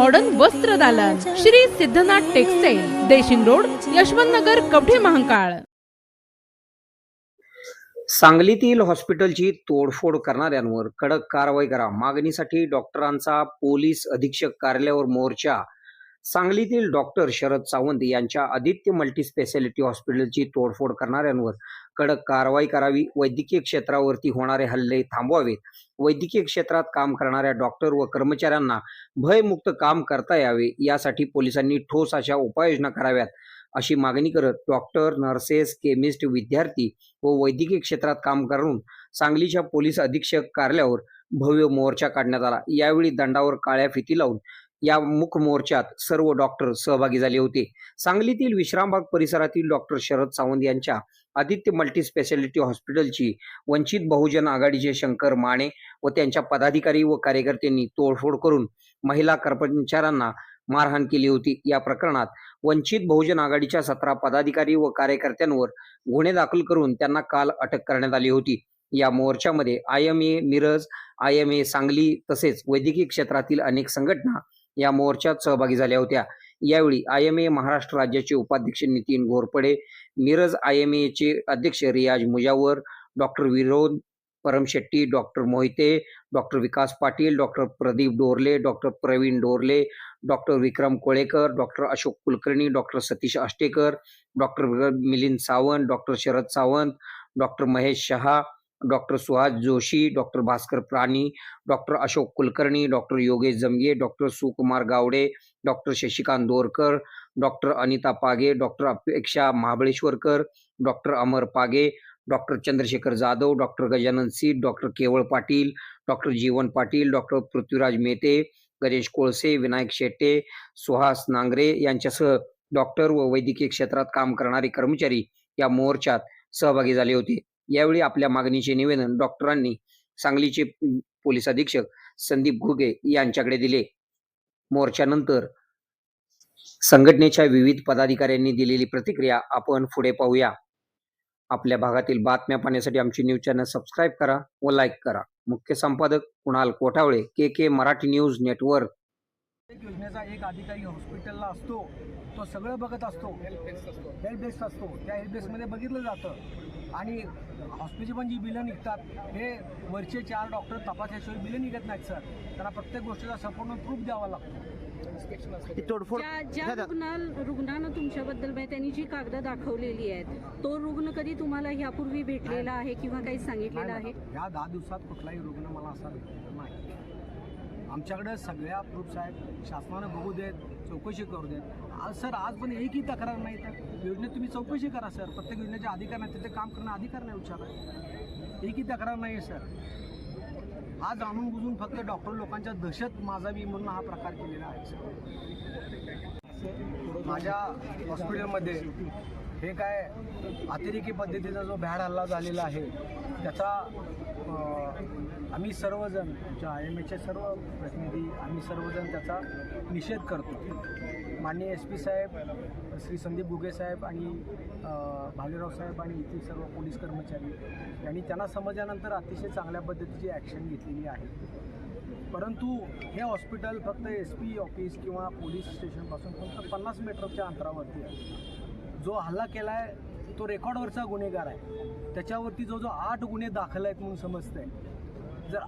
Modern वस्त्र दालन Shri Siddhanath textile Deshing road Yashwant Nagar Kavathe Mahakal. सांगलीतील हॉस्पिटलची तोडफोड करणाऱ्यांवर कडक कारवाई करा. मागणीसाठी डॉक्टरांचा पोलीस अधीक्षक कार्यालयावर मोर्चा. सांगलीतील डॉक्टर शरद सावंत यांच्या आदित्य मल्टी स्पेशालिटी हॉस्पिटलची तोडफोड करणाऱ्यांवर कडक कारवाई करावी. वैद्यकीय क्षेत्रावरती होणारे हल्ले थांबवावेत. वैद्यकीय क्षेत्रात काम करणाऱ्या डॉक्टर व कर्मचाऱ्यांना भयमुक्त काम करता यावे. यासाठी पोलिसांनी ठोस अशा उपाययोजना कराव्यात. अशी मागणी करत डॉक्टर नर्सेस केमिस्ट विद्यार्थी व वैद्यकीय क्षेत्रात काम करून सांगलीच्या पोलीस अधीक्षक कार्यालयावर भव्य मोर्चा काढण्यात आला. यावेळी दंडावर काळ्या फिती लावून या मुख मोर्चात सर्व डॉक्टर सहभागी झाले होते. सांगलीतील विश्रामबाग परिसरातील डॉक्टर शरद सावंत यांच्या आदित्य मल्टी स्पेशालिटी हॉस्पिटलची वंचित बहुजन आघाडीचे शंकर माने व त्यांच्या पदाधिकारी व कार्यकर्त्यांनी तोडफोड करून महिला कर्मचाऱ्यांना मारहाण केली होती. या प्रकरणात वंचित बहुजन आघाडीच्या सतरा पदाधिकारी व कार्यकर्त्यांवर गुन्हे दाखल करून त्यांना काल अटक करण्यात आली होती. या मोर्चामध्ये I M A Miraj I M A Sangli तसेच वैद्यकीय क्षेत्रातील अनेक संघटना या मोर्चात सहभागी झाल्या होत्या. यावेळी आय एम ए महाराष्ट्र राज्याचे उपाध्यक्ष नितीन घोरपडे मिरज आय एम एचे अध्यक्ष Riyaz Mujawar doctor Virodh Paramshetti doctor Mohite doctor Vikas Patil doctor Pradeep Dorle doctor Pravin Dorle doctor Vikram Kolekar doctor Ashok Kulkarni doctor Satish Ashtekar doctor Milind Sawant doctor Sharad Sawant doctor Mahesh Shah doctor Suhas Joshi doctor Bhaskar Prani doctor Ashok Kulkarni doctor Yogesh Jamge doctor Sukumar Gawade doctor Shashikant Dorkar doctor Anita Page doctor Apeksha Mahabaleshwarkar doctor Amar Page doctor Chandrashekhar Jadhav doctor Gajanan seat doctor Keval Patil doctor Jeevan Patil doctor Prithviraj Mete Ganesh Kolse Vinayak Shette Suhas Nangare यांच्यासह doctor व वैद्यकीय क्षेत्रात काम करणारे कर्मचारी या मोर्चात सहभागी झाले होते. यावेळी आपल्या मागणीचे निवेदन डॉक्टरांनी सांगलीचे पोलीस अधीक्षक संदीप घुगे यांच्याकडे दिले. मोर्चानंतर संघटनेच्या विविध पदाधिकाऱ्यांनी दिलेली प्रतिक्रिया आपण पुढे पाहूया. आपल्या भागातील बातम्या पाहण्यासाठी आमची न्यूज चॅनल सबस्क्राईब करा व लाईक करा. मुख्य संपादक Kunal Kothawale K K Marathi news network. प्रत्येक योजनेचा एक अधिकारी हॉस्पिटलला असतो तो सगळं बघत असतो. हेल्प डेस्क असतो. त्या हेल्प डेस्कमध्ये बघितलं जातं. आणि हॉस्पिटलची पण जी बिलं निघतात हे वरचे चार डॉक्टर तपासल्याशिवाय बिलं निघत नाहीत सर त्यांना प्रत्येक गोष्टीचा संपूर्ण प्रूफ द्यावा लागतो. तोडफोड ज्या ज्या रुग्णा रुग्णानं तुमच्याबद्दल म्हणजे त्यांनी जी कागद दाखवलेली आहेत तो रुग्ण कधी तुम्हाला ह्यापूर्वी भेटलेला आहे किंवा काही सांगितलेलं आहे? ह्या दहा दिवसात कुठलाही रुग्ण मला असा भेटलेला नाही. आमच्याकडे सगळ्या प्रूफ्स आहेत. शासनानं बघू देत. चौकशी करू द्या आज सर आज पण एकही तक्रार नाही तर योजनेत तुम्ही चौकशी करा सर. प्रत्येक योजनेचे अधिकार नाही तिथे काम करणं अधिकार नाही विचारा एकही तक्रार नाही आहे सर. आज जाणून बुजून फक्त डॉक्टर लोकांच्या दहशत माजावी म्हणून हा प्रकार केलेला आहे सर. माझ्या हॉस्पिटलमध्ये हे काय अतिरेकी पद्धतीचा जो भ्याड हल्ला झालेला आहे त्याचा आम्ही सर्वजण ज्या आय एम एचे सर्व प्रतिनिधी आम्ही सर्वजण त्याचा निषेध करतो. माननीय एस पी साहेब श्री संदीप गुगे साहेब आणि भालेराव साहेब आणि इथे सर्व पोलीस कर्मचारी यांनी त्यांना समजल्यानंतर अतिशय चांगल्या पद्धतीची ॲक्शन घेतलेली आहे. परंतु हे हॉस्पिटल फक्त एस पी ऑफिस किंवा पोलीस स्टेशनपासून फक्त पन्नास मीटरच्या अंतरावरती आहे. जो हल्ला केला आहे तो रेकॉर्डवरचा गुन्हेगार आहे. त्याच्यावरती जो जो आठ गुन्हे दाखल आहेत म्हणून समजतंय. जर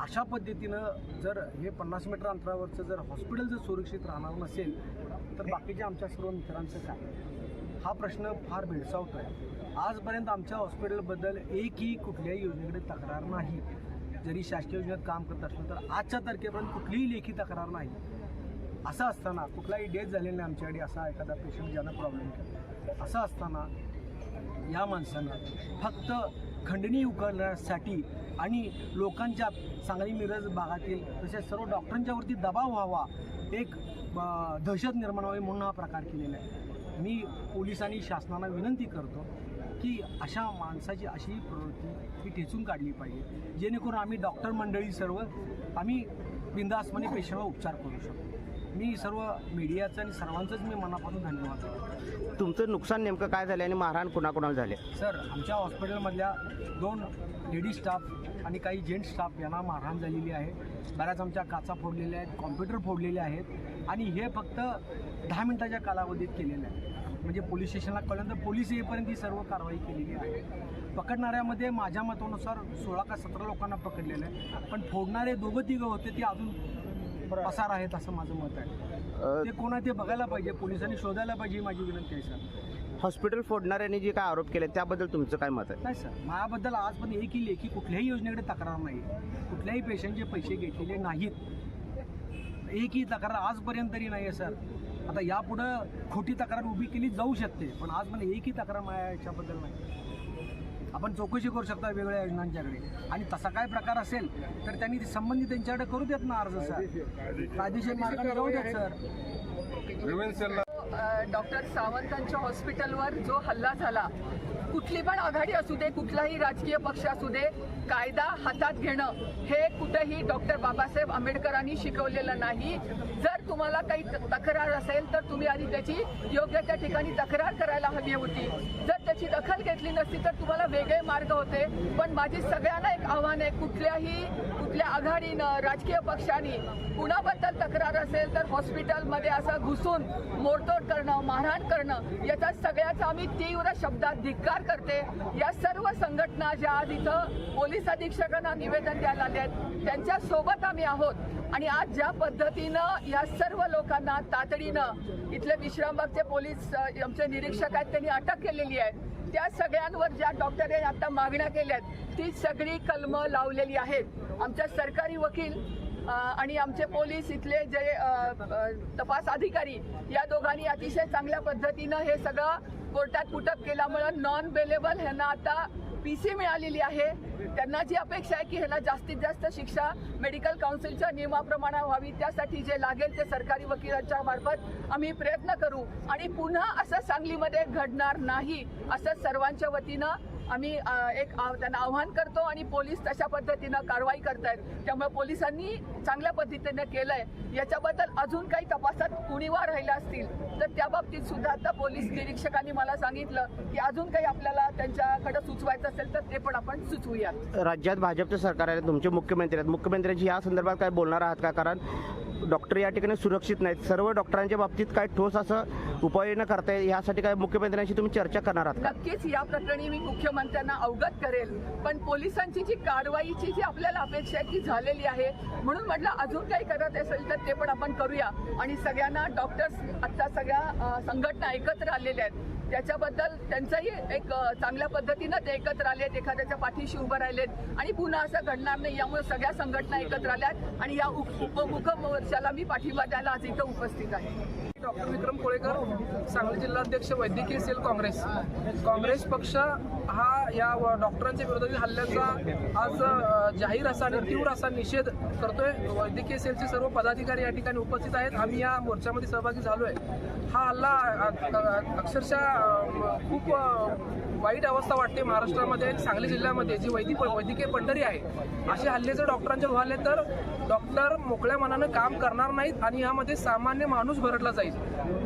अशा पद्धतीनं जर हे पन्नास मीटर अंतरावरचं जर हॉस्पिटल जर सुरक्षित राहणार नसेल तर बाकीच्या आमच्या सर्व मित्रांचं काय? हा प्रश्न फार भेडसावतो आहे आजपर्यंत आमच्या हॉस्पिटलबद्दल एकही कुठल्याही योजनेकडे तक्रार नाही. जरी शासकीय योजनेत काम करत असलं तर आजच्या तारखेपर्यंत कुठलीही लेखी तक्रार नाही. असं असताना कुठलाही डेथ झालेला नाही आमच्याकडे असा एखादा पेशंट ज्यानं प्रॉब्लेम केला. असं असताना या माणसानं फक्त खंडणी उकळण्यासाठी आणि लोकांच्या सांगली मिरज भागातील तसेच सर्व डॉक्टरांच्यावरती दबाव व्हावा एक दहशत निर्माण व्हावी म्हणून हा प्रकार केलेला आहे. मी पोलिसांनी शासनाला विनंती करतो की अशा माणसाची अशी प्रवृत्ती ही ठेचून काढली पाहिजे जेणेकरून आम्ही डॉक्टर मंडळी सर्व आम्ही बिंदासपणे पेशंटवर उपचार करू शकतो मी सर्व मीडियाचं आणि सर्वांचंच मी मनापासून धन्यवाद करतो तुमचं नुकसान नेमकं काय झालं आणि मारहाण कुणाकुणाला झाले? सर आमच्या हॉस्पिटलमधल्या दोन लेडी स्टाफ आणि काही जेंट्स स्टाफ यांना मारहाण झालेली आहे. बऱ्याच आमच्या काचा फोडलेल्या आहेत कॉम्प्युटर फोडलेले आहेत आणि हे फक्त दहा मिनिटाच्या कालावधीत केलेलं आहे. म्हणजे पोलीस स्टेशनला कळल्यानंतर पोलीस येईपर्यंत ही सर्व कारवाई केलेली आहे. पकडणाऱ्यामध्ये माझ्या मतानुसार सोळा का सतरा लोकांना पकडलेलं आहे. पण फोडणारे दोघं तिघं होते ते अजून पसार आहेत असं माझं मत आहे. ते कोण ते बघायला पाहिजे पोलिसांनी शोधायला पाहिजे ही माझी विनंती आहे सर. हॉस्पिटल फोडणाऱ्यांनी जे काय आरोप केले त्याबद्दल तुमचं काय मत आहे? नाही सर. माझ्याबद्दल आज पण एकही लेखी कुठल्याही योजनेकडे तक्रार नाही. कुठल्याही पेशंटचे पैसे घेतलेले नाहीत. एकही तक्रार आजपर्यंत तरी नाही आहे सर. आता यापुढं खोटी तक्रार उभी केली जाऊ शकते पण आज पण एकही तक्रार माझ्या याच्याबद्दल नाही. आपण चौकशी करू शकता वेगवेगळ्या योजनांच्याकडे. आणि तसा काय प्रकार असेल तर त्यांनी ते संबंधित त्यांच्याकडे करू देत ना अर्ज सर. कायदेशीर मार्गाने जाऊ देत सर. डॉक्टर सावंतांच्या हॉस्पिटलवर जो हल्ला झाला कुठली पण आघाडी असू दे कुठलाही राजकीय पक्ष असू दे कायदा हातात घेणं हे कुठेही डॉक्टर बाबासाहेब आंबेडकरांनी शिकवलेलं नाही. जर तुम्हाला काही तक्रार असेल तर तुम्ही आधी त्याची योग्य त्या ठिकाणी तक्रार करायला हवी होती. जर त्याची दखल घेतली नसती तर तुम्हाला वेगळे मार्ग होते. पण माझी सगळ्यांना एक आव्हान आहे कुठल्याही कुठल्या आघाडीनं राजकीय पक्षांनी कुणाबद्दल तक्रार असेल तर हॉस्पिटलमध्ये असं घुसून मोडतोड करणं मारहाण करणं याचा सगळ्याचा आम्ही तीव्र शब्दात धिक्कार करते. या सर्व संघटना ज्या आज इथं पोलीस अधीक्षकांना निवेदन द्यायला आले आहेत त्यांच्यासोबत आम्ही आहोत. आणि आज ज्या पद्धतीनं या सर्व लोकांना तातडीनं इथले विश्रामबागचे पोलीस आमचे निरीक्षक आहेत त्यांनी अटक केलेली आहे. त्या सगळ्यांवर ज्या डॉक्टरांनी आता मागण्या केल्या आहेत ती सगळी कलमं लावलेली आहेत. आमच्या सरकारी वकील आणि आमचे पोलीस इथले जे तपास अधिकारी या दोघांनी अतिशय चांगल्या पद्धतीनं हे सगळं कोर्टात कुटक केल्यामुळं नॉन बेलेबल ह्यांना आता पी सी मिळालेली आहे. त्यांना जी अपेक्षा आहे की ह्याला जास्तीत जास्त शिक्षा मेडिकल काउन्सिलच्या नियमाप्रमाणे व्हावी त्यासाठी जे लागेल ते सरकारी वकिलांच्या मार्फत आम्ही प्रयत्न करू. आणि पुन्हा असं सांगलीमध्ये घडणार नाही असं सर्वांच्या वतीनं आम्ही एक आव- त्यांना आव्हान करतो आणि पोलीस तशा पद्धतीनं कारवाई करतायत. त्यामुळे पोलिसांनी चांगल्या पद्धतीनं केलंय. याच्याबद्दल अजून काही तपासात कुणीवा राहिल्या असतील तर त्या बाबतीत सुद्धा आता पोलीस निरीक्षकांनी मला सांगितलं की अजून काही आपल्याला त्यांच्याकडे सुचवायचं असेल तर ते पण आपण सुचवूयात. राज्यात भाजपचं सरकार आहे तुमचे मुख्यमंत्री आहेत. मुख्यमंत्र्यांची या संदर्भात काय बोलणार आहात का? कारण डॉक्टर या ठिकाणी सुरक्षित नाहीत. सर्व डॉक्टरांच्या बाबतीत काय ठोस असं उपाययोजना करता येईल यासाठी काय मुख्यमंत्र्यांशी तुम्ही चर्चा करणार आहात नक्कीच या प्रकरणी मी मुख्यमंत्र्यांना अवगत करेल. पण पोलिसांची जी कारवाईची जी आपल्याला अपेक्षा आहे ती झालेली आहे. म्हणून म्हटलं अजून काही करत असेल तर ते पण आपण करूया. आणि सगळ्यांना डॉक्टर्स आता सगळ्या संघटना एकत्र आलेल्या आहेत. त्याच्याबद्दल त्यांचाही एक चांगल्या पद्धतीनं ते एकत्र आलेत एखाद्याच्या पाठीशी उभं राहिलेत. आणि पुन्हा असं घडणार नाही. यामुळे सगळ्या संघटना एकत्र आल्यात आणि या उप- उपमुखम मी पाठिंबा द्यायला आज इथं उपस्थित आहे. डॉक्टर विक्रम कोळेकर सांगली जिल्हाध्यक्ष वैद्यकीय सेल काँग्रेस. काँग्रेस पक्ष हा या व- डॉक्टरांच्या विरोधातील हल्ल्याचा आज जाहीर असा आणि तीव्र असा निषेध करतोय. वैद्यकीय सेलचे सर्व पदाधिकारी या ठिकाणी उपस्थित आहेत. आम्ही या मोर्चामध्ये सहभागी झालोय. हा हल्ला अक्षरशः खूप वाईट अवस्था वाटते महाराष्ट्रामध्ये आणि सांगली जिल्ह्यामध्ये. जी वैदिक वैद्यकीय पंढरी आहे असे हल्ले जर डॉक्टरांच्या झाले तर डॉक्टर मोकळ्या मनानं काम करणार नाहीत आणि यामध्ये सामान्य माणूस भरडला जाईल.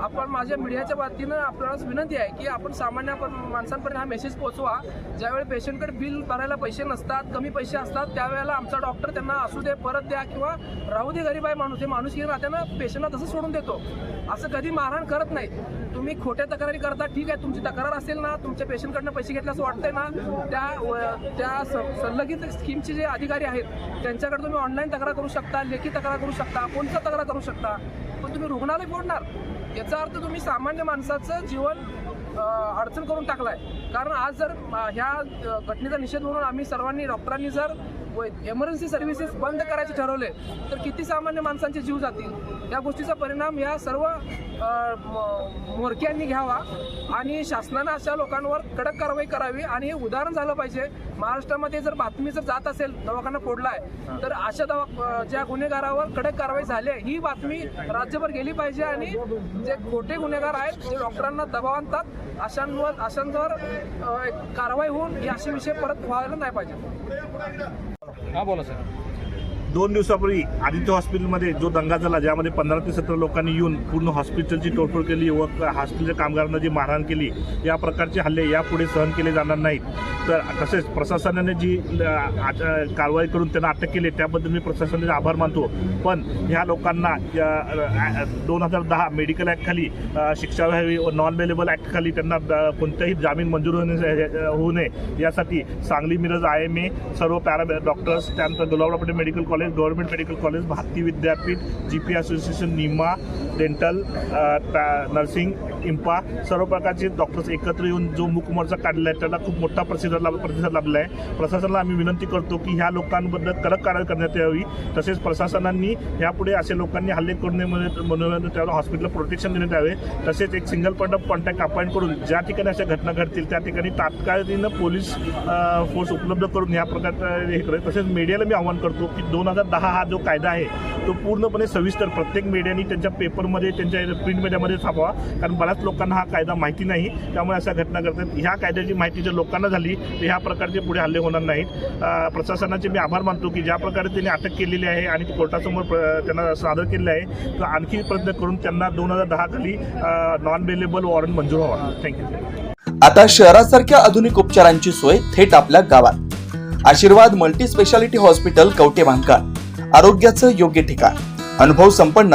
आपण माझ्या मीडियाच्या बाबतीनं आपल्याला विनंती आहे की आपण सामान्य माणसांपर्यंत हा मेसेज पोहोचवा. ज्यावेळी पेशंटकडे बिल भरायला पैसे नसतात कमी पैसे असतात त्यावेळेला आमचा डॉक्टर त्यांना असू दे परत द्या किंवा राहू दे गरीब आहे माणूस हे माणूस ही नात्यानं पेशंटला तसं सोडून देतो. असं कधी मारहाण करत नाही तुम्ही खोट्या तक्रारी करता ठीक आहे तुमची तक्रार असेल ना तुमच्या पेशंटकडनं पैसे घेतले असं वाटतंय ना त्या व- त्या स- संलग्नित स्कीमचे जे अधिकारी आहेत त्यांच्याकडे तुम्ही ऑनलाईन तक्रार करू शकता लेखी तक्रार करू शकता कोणता तक्रार करू शकता? पण तुम्ही रुग्णालय फोडणार. याचा अर्थ तुम्ही सामान्य माणसाचं जीवन अडचण करून टाकलाय. कारण आज जर ह्या घटनेचा निषेध म्हणून आम्ही सर्वांनी डॉक्टरांनी जर एमर्जन्सी सर्व्हिसेस बंद करायचे ठरवले तर किती सामान्य माणसांचे जीव जातील? या गोष्टीचा परिणाम या सर्व मोरक्यांनी म- घ्यावा आणि शासनानं अशा लोकांवर कडक कारवाई करावी आणि हे उदाहरण झालं पाहिजे. महाराष्ट्रामध्ये जर बातमी जर जात असेल दवाखाना फोडलाय तर अशा दवा ज्या गुन्हेगारावर कडक कारवाई झाली आहे, ही बातमी राज्यभर गेली पाहिजे आणि जे खोटे गुन्हेगार आहेत जे डॉक्टरांना दबाव आणतात अशांवर अशांवर कारवाई होऊन हे असे विषय परत व्हायला नाही पाहिजे. हां बोला सर. दोन दिवसापूर्वी आदित्य हॉस्पिटलमध्ये जो दंगा झाला ज्यामध्ये पंधरा ते सतरा लोकांनी येऊन पूर्ण हॉस्पिटलची तोडफोड केली व हॉस्पिटलच्या कामगारांना जी मारहाण केली या प्रकारचे हल्ले यापुढे सहन केले जाणार नाहीत. तर तसेच प्रशासनाने जी कारवाई करून त्यांना अटक केली त्याबद्दल मी प्रशासनाचे आभार मानतो. पण ह्या लोकांना दोन हजार दहा मेडिकल ॲक्टखाली शिक्षा व्हावी व नॉन अवेलेबल ॲक्टखाली त्यांना अ, कोणताही जामीन मंजूर होणे होऊ नये. यासाठी Sangli Miraj I M A सर्व पॅरा डॉक्टर्स त्यानंतर Gulabrao Patel medical college college government medical college Bharati Vidyapeeth G P association NIMA dental nursing IMPA सर्व प्रकारचे डॉक्टर्स एकत्र येऊन जो मूकमोर्चा काढला आहे त्याला खूप मोठा प्रतिसाद लाभ प्रतिसाद लाभला आहे प्रशासनाला आम्ही विनंती करतो की ह्या लोकांबद्दल कडक कारवाई करण्यात यावी. तसेच प्रशासनांनी यापुढे असे लोकांनी हल्ले करू नये म्हणून त्याला हॉस्पिटलला प्रोटेक्शन देण्यात यावे. तसेच एक single point of contact appoint करून ज्या ठिकाणी अशा घटना घडतील त्या ठिकाणी तात्काळीनं पोलीस फोर्स उपलब्ध करून ह्या प्रकारचं हे करेल. तसेच मीडियाला मी आव्हान करतो की दोन हजार दहा हा जो कायदा आहे तो पूर्णपणे सविस्तर प्रत्येक मीडियानी त्यांच्या पेपरमध्ये त्यांच्या प्रिंट मीडियामध्ये छापावा. कारण बऱ्याच लोकांना हा कायदा माहिती नाही. त्यामुळे अशा घटना घडतात. ह्या कायद्याची माहिती जर लोकांना झाली तर ह्या प्रकारचे पुढे हल्ले होणार नाहीत. प्रशासनाचे मी आभार मानतो की ज्या प्रकारे त्यांनी अटक केलेली आहे आणि कोर्टासमोर त्यांना सादर केलेलं आहे तर आणखी प्रयत्न करून त्यांना दोन हजार दहा खाली नॉन बेलेबल वॉरंट मंजूर व्हावा. थँक्यू आता शहरासारख्या आधुनिक उपचारांची सोय थेट आपल्या गावात. Ashirwad multi speciality hospital Kavathe भांकाळ आरोग्याचं योग्य ठिकाण. अनुभव संपन्न